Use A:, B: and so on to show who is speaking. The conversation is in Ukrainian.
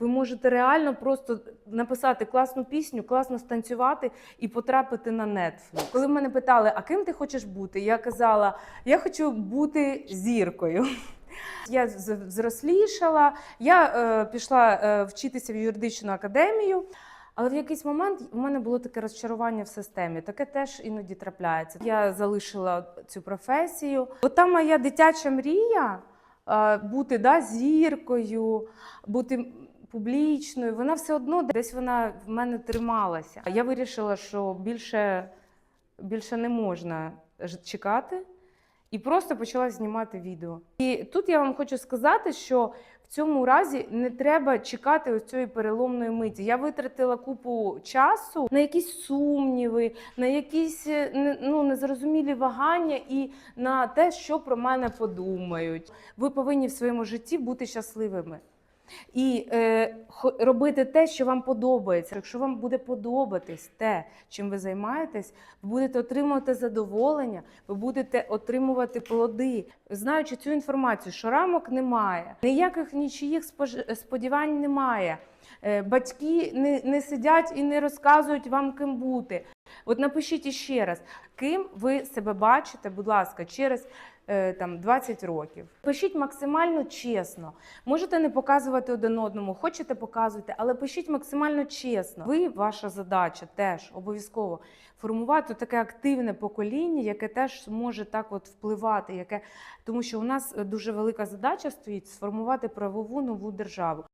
A: Ви можете реально просто написати класну пісню, класно станцювати і потрапити на Netflix. Коли мене питали, а ким ти хочеш бути? Я казала, я хочу бути зіркою. Я з- взрослішала, я е, пішла е, вчитися в юридичну академію. Але в якийсь момент у мене було таке розчарування в системі. Таке теж іноді трапляється. Я залишила цю професію. От та моя дитяча мрія е, бути да, зіркою, бути публічною, вона все одно десь вона в мене трималася. Я вирішила, що більше, більше не можна чекати. І просто почала знімати відео. І тут я вам хочу сказати, що в цьому разі не треба чекати ось цієї переломної миті. Я витратила купу часу на якісь сумніви, на якісь е, ну, незрозумілі вагання і на те, що про мене подумають. Ви повинні в своєму житті бути щасливими. І е, робити те, що вам подобається. Якщо вам буде подобатись те, чим ви займаєтесь, ви будете отримувати задоволення, ви будете отримувати плоди. Знаючи цю інформацію, що рамок немає, ніяких нічиїх сподівань немає. Е, Батьки не, не сидять і не розказують вам, ким бути. От напишіть іще раз, ким ви себе бачите, будь ласка, через е, там 20 років. Пишіть максимально чесно. Можете не показувати один одному, хочете показуйте, але пишіть максимально чесно. Ви, ваша задача теж обов'язково формувати таке активне покоління, яке теж може так от впливати, яке тому що у нас е, дуже велика задача стоїть сформувати правову нову державу.